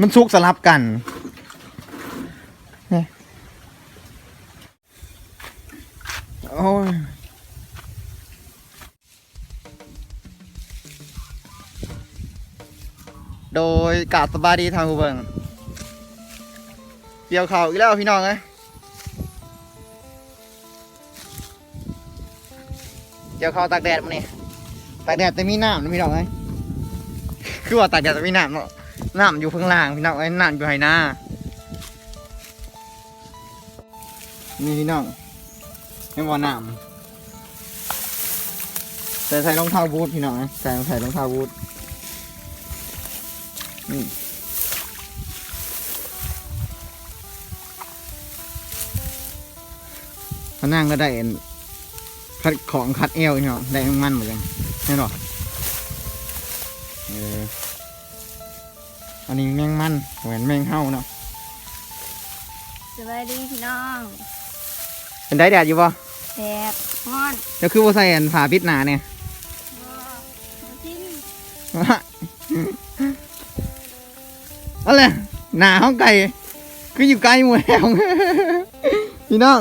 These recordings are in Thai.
มันซุกสลับกันนี่โอ้ยโดยกาสบายดีทางผู้เบิงเกี่ยวเข่าอีกแล้วพี่น้องเอ้เกี่ยวเข่าตากแดดมาเนี่ยตากแดดแต่มีน้ำนะพี่น้องเอ้คือว่าตากแดดแต่มีน้ำเนาะ น้ำอยู่ข้างล่างพี่น้องไอ้น้ำอยู่ไหหน้านี่พี่น้องไม่ว่าน้ำแต่ใส่รองเท้าบูทพี่น้องใส่ใส่รองเท้าบูทนี่นั่งก็ได้เอ็นคัดของคัดเอวพี่น้องได้มันหมดเลยใช่หรอเออ อันนี้แมงมันเหมือนแมงเห่าเนาะสบายดีพี่น้องเป็นได้แดดอยู่ป่ะแดดฮ้อนจะคือว่าใส่อันผ่าปิดหนาเนี่ยจิ้มอะไรหนาห้องไก่คืออยู่ไกลหมู่แล้วพี่น้อง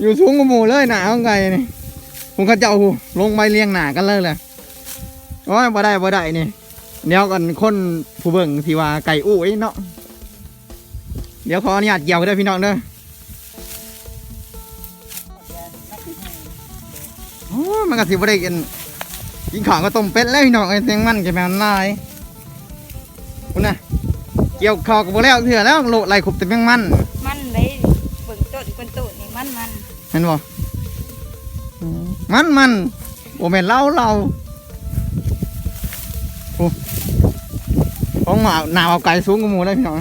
อยู่สูงกว่าหมู่เลยหนาห้องไก่นี่ผมเขาเจ้าลงไปเลี้ยงหนากันเลยเลยโอ้ยบ่ได้บ่ได้นี่ เดี๋ยวก่อนคนผู้เบิ่งที่ว่าไก่อู้ไอ้เนาะเดี๋ยวขออนุญาตเกี่ยวเด้อพี่น้องเด้อโอ้ยมันก็สิบ่ได้กินกินข้าวก็ต้มเป็ดแล้วพี่น้องไอ้เสียงมันจะแม่นลายคุณน่ะเกี่ยวข้าวกับบ่แล้วเถื่อแล้วโลไหลขุบแต่แมงมันมันเลยเบิ่งต้นคนตูดนี่มันมันเห็นบ่อืมมันมันโอ้แม่นเล่าเราโอ้ ของมาหนาวเอาไก่สูงกว่าหมูเลยพี่น้อง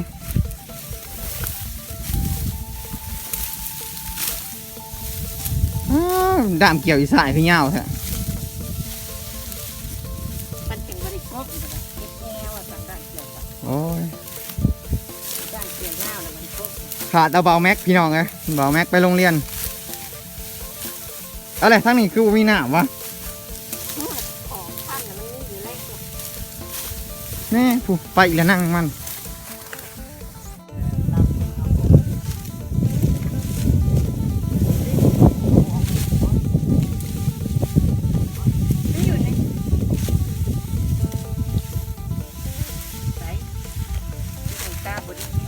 อ้าวดามเกี่ยวอีสายพี่เงาแท้มันถึงบริโอยู่แบบเก็บแนวอะต่างๆเกี่ยวกับโอ้ยด้านเกี่ยวยาแล้วบริโภคขาดเอาเบาแม็กพี่น้องไงเบาแม็กไปโรงเรียนอะไรทั้งนี้คือมีหนามวะ นี่ผู้ไปแล้วนั่งมันตาบุญ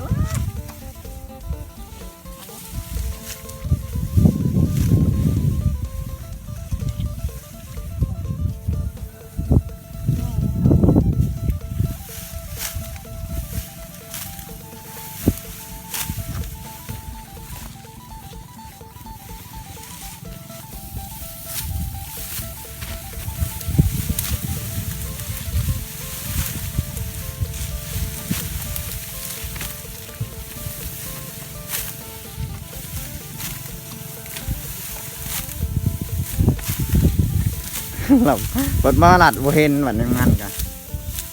วะเราเปิดมาหลัดบ่เห็นแบบนึงมันกัน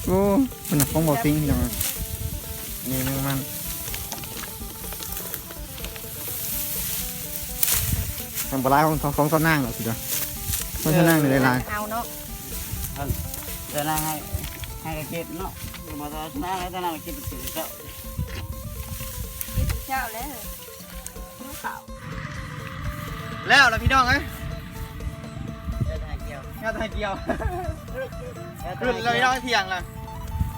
โอ้มันน่ะของบ่ซิงพี่น้องนี่นึงมันทำปลาร้าของของของต้นนางหรอกสิเด้อของต้นนางเลยลายเอาเนาะจะนั่งให้ให้กระเก็บเนาะมาตอนนั้นแล้วจะนั่งเก็บสิ่งเจ้าคิดเช้าแล้วรู้ข่าวแล้วล่ะพี่น้องเอ้ย งานไทยเกียวจะขึ้นเลยพี่น้องเที่ยงล่ะ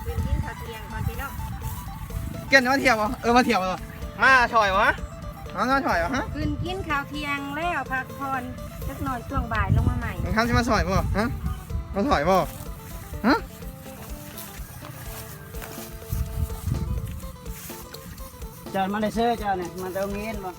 คืนกินข้าวเที่ยงก่อนพี่น้องเกินมาเที่ยวบ่เออมาเที่ยวบ่มาช่อยวะมามาช่อยวะฮะคืนกินข้าวเที่ยงแล้วพักผ่อนสักหน่อยช่วงบ่ายลงมาใหม่มึงข้ามสิมาช่อยบ่ฮะมาช่อยบ่จานมันได้เสื้อเจ้าเนี่ยมันจะเงี้ยบ่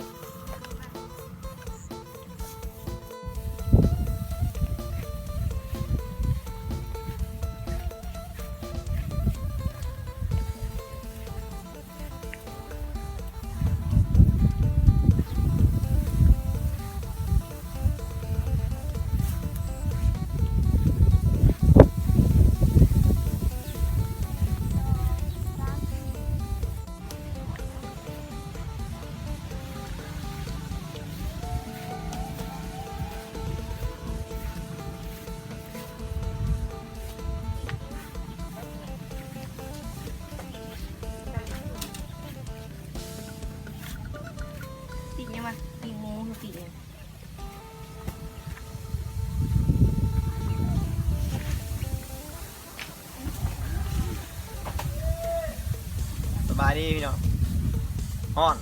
ฮ้อน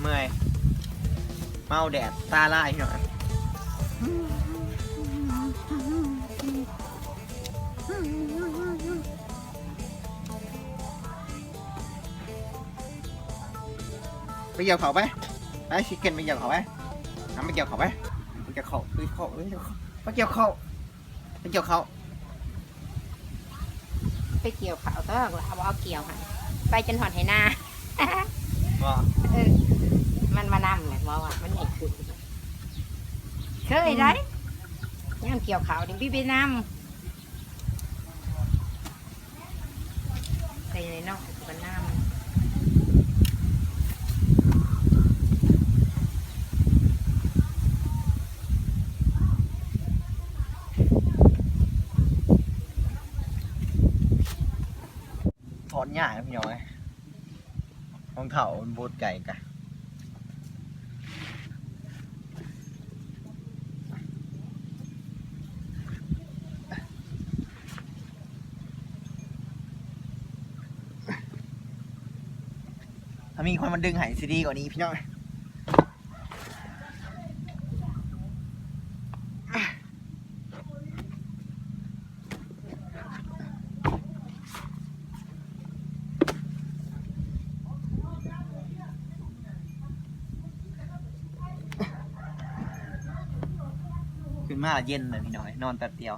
เมื่อย เมาแดด ตาลายพี่องไปเกี่ยวเขาไปไปชิคเก้นไปเกี่ยวเขาไปน้ำไปเกี่ยวเขาไปไปเกี่ยวเขาไปเกี่ยวเขาไปเกี่ยวเขาไปเกี่ยวเขาไปเกี่ยวเขาต้องละว่าเอาเกี่ยวค่ะไปจนหอดให้หน้า ว่าเออมันมานำแหละว่าว่ามันใหญ่ขึ้นเคยได้ย่ำเกี่ยวขาวนี่พี่ไปนำไปในนอกมันนำถอนหญ้าครับพี่น้อย ของเถามันบูดไก่กะถ้ามีคนมาดึงหายซีดีกว่านี้พี่น้อย มันมาเย็นเลยพี่น้อยนอนแป๊บเดียว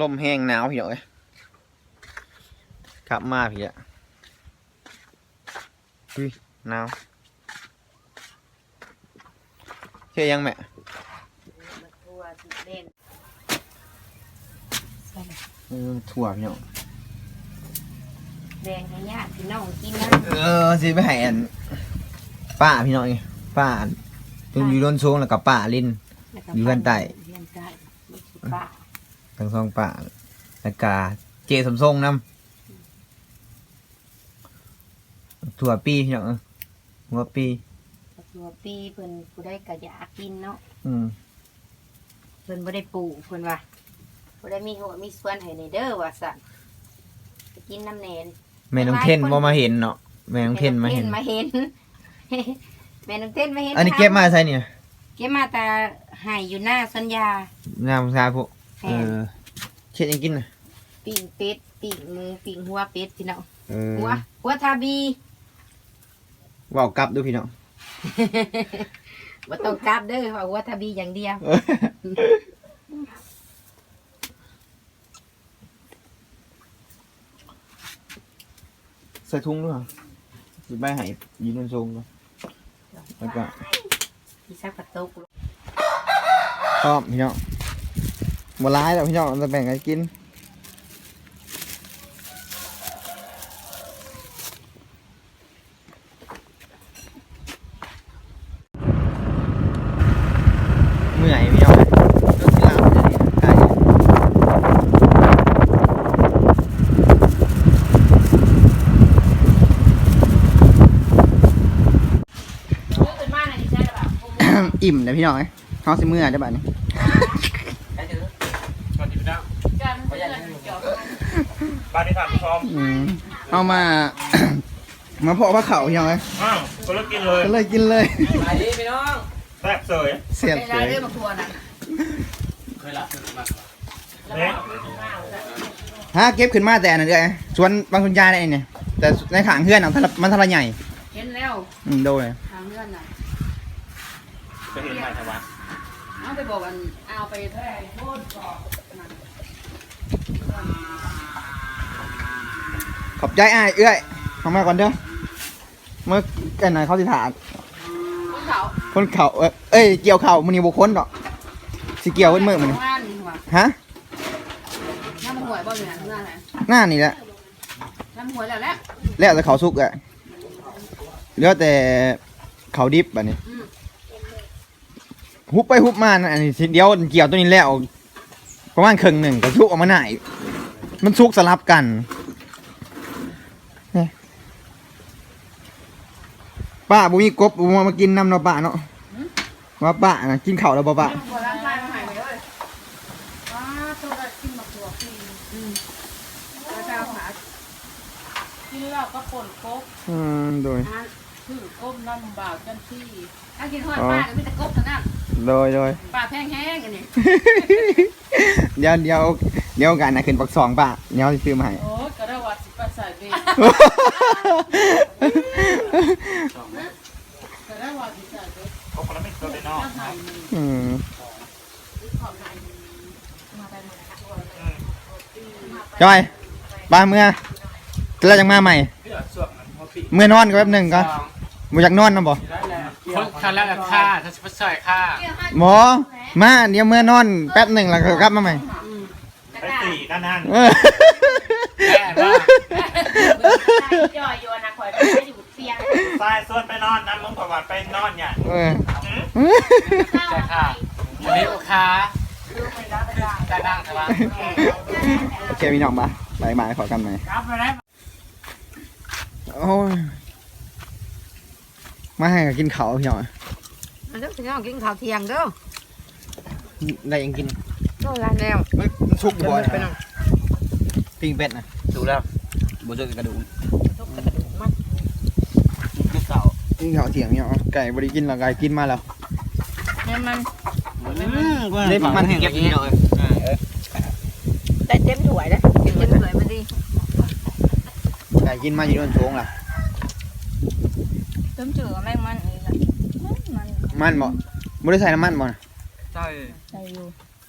ลมแห้งหนาวพี่น้อยขับมาพี่อะอุ้ยหนาวเชื่อยังแม่มาทัวร์สิเล่นเออถั่วพี่น้องแดงให้ญาติพี่น้องกินนะเออสิไปให้อันป้าพี่น้อยป้าอันจนอยู่โดนโซงแล้วกับป้าลินแล้วก็อยู่บ้านใต้อยู่บ้านใต้ลูกศิษย์ป้า ทั้งสองป้าแล้วกาเจสมทรงน้ำถั่วปีพี่น้องเออหัวปี ตัวปีเพิ่นผู้ได้กระยากกินเนาะอืมเพิ่นบ่ได้ปลูกเพิ่นว่าบ่ได้มีหัวมีสวนให้ในเด้อว่าซั่นไปกินน้ำแหนนแม่น้องเทนบ่มาเห็นเนาะแม่น้องเทนมาเห็น มาเห็น แม่น้องเทนมาเห็นอันนี้เก็บมาใส่เนี่ย เก็บมาแต่ใหายอยู่หน้าสัญญา งามชาพวกแห เออเช็ดยังกินน่ะปิ่งเป็ดปิ่งหมูปิ่งหัวเป็ดพี่น้องเออหัวหัวทาบีเว่าวกลับดูพี่น้องบ่ต้องกลับเด้อว่าหัวทาบีอย่างเดียวใส่ถุงด้วยเหรอสิใบให้ยืนบนทรงก่อนแล้วก็ที่ซักกระตุก ชอบพี่น้อง บ่ร้ายแล้วพี่น้องจะแบ่งกันกินเมื่อยพี่น้องเรื่องที่ลาวเนี่ยไก่เป็นมาน่ะดิใช่หรือเปล่าอิ่มเลยพี่น้องเอ้ยเฮาสิเมื่อยได้อบัดนี้ จ้ามันเพื่อนจอบ บ้านที่ทำพร้อมอืมเอามา มาเพาะพระเขาพี่น้องเอ้ยอ้าวก็เลิกกินเลยก็เลยกินเลยไปดิพี่น้องแซ่บเสยเสียบเป็นเฉไรยเรื่องมาทัวร์น่ะเคยหลับมาเนี่ยฮะเก็บขึ้นมาแต่อันนั่นเลยสวนบางคุณยายได้เนี่ยแต่ในขางเพื่อนเอาทะละมันทะละใหญ่เห็นแล้วอืมโดยทางเงื่อนน่ะจะเห็นใหม่ทวะเอาไปบอกกันเอาไปเท่าไหร่โทษก่อนนั่น ขอบใจอ้ายเอื้อยทำมาก่อนเด้อเมื่อกันไหนเขาสิถามพวกเขาคนเขาเอ้ยเอ้ยเกี่ยวเข่ามันนี่บุคคลดอกสิเกี่ยวเว้นมือมันงานนี่ว่ะฮะน้ำหวยบ่อยู่ไหนงานไหนหน้านี่แหละน้ำหวยแล้วแหละแล้วแต่เขาสุกอะเหลือแต่เขาดิบแบบนี้ฮุบไปฮุบมานะอันนี้สิเดียวเกี่ยวตัวนี้แล้วประมาณครึ่งหนึ่งก็สุกออกมาหน่ายมันสุกสลับกันนี่ ป้าบุมีกบบุมามากินน้ำเนาะป้าเนาะว่าป้านะกินข้าวแล้วบ่ป้าน้ำหวยร่างกายมาหายไปเลยว้าตัวได้กินมะขัวปีอืมแล้วจะเอาหากินแล้วก็ป่นกบอืมโดยถือกบน้ำบ่าวจันที่ถ้ากินหอยปลาก็มีแต่กบเท่านั้นโดยโดย ปลาแพงแห้งกันนี่เดี๋ยวเดี๋ยวเดี๋ยวกันนะขึ้นปักสองป้าเดี๋ยวสิซื้อมาให้ โอ้ยก็ได้วัดสิไปใส่ เบรก็ได้วัดสิใส่เบรเขาคนละไม่ตัวเลยเนาะถ้าใส่มืออืมจอยบ้าเมื่อเราจะมาใหม่ เมื่อนอนก็แป๊บหนึ่งก็บ่อยากนอนนะบ่คนคันแล้วค่าถ้าจะไปใส่ค่าหมอมาเดี๋ยวเมื่อนอนแป๊บหนึ่งแล้วก็กลับมาใหม่ไปสี่กันนั่น เออแก่ว่าจอยโยนนะคอยไปอยู่เตียงทรายส่วนไปนอนนะมึงประวัติไปนอนเนี่ยเออใช่ค่ะอันนี้ลูกค้าจะนั่งใช่ปะโอเคมีน้องปะบายบายขอกันไหมครับไปแล้วโอ้ยมาให้กินข้าวพี่น้องมันต้องกินข้าวกินข้าวเที่ยงเด้อได้ยังกินโน่นร้านแล้วเฮ้ยมันสุกบ่อยไปนั่ง ปิ้งเป็ดนะดูแล้วบ่เจอกระดูกทุบกระดูกมันลูกเก่ากินข้าวเที่ยงเนี่ยเอาไก่บริกินแล้วไก่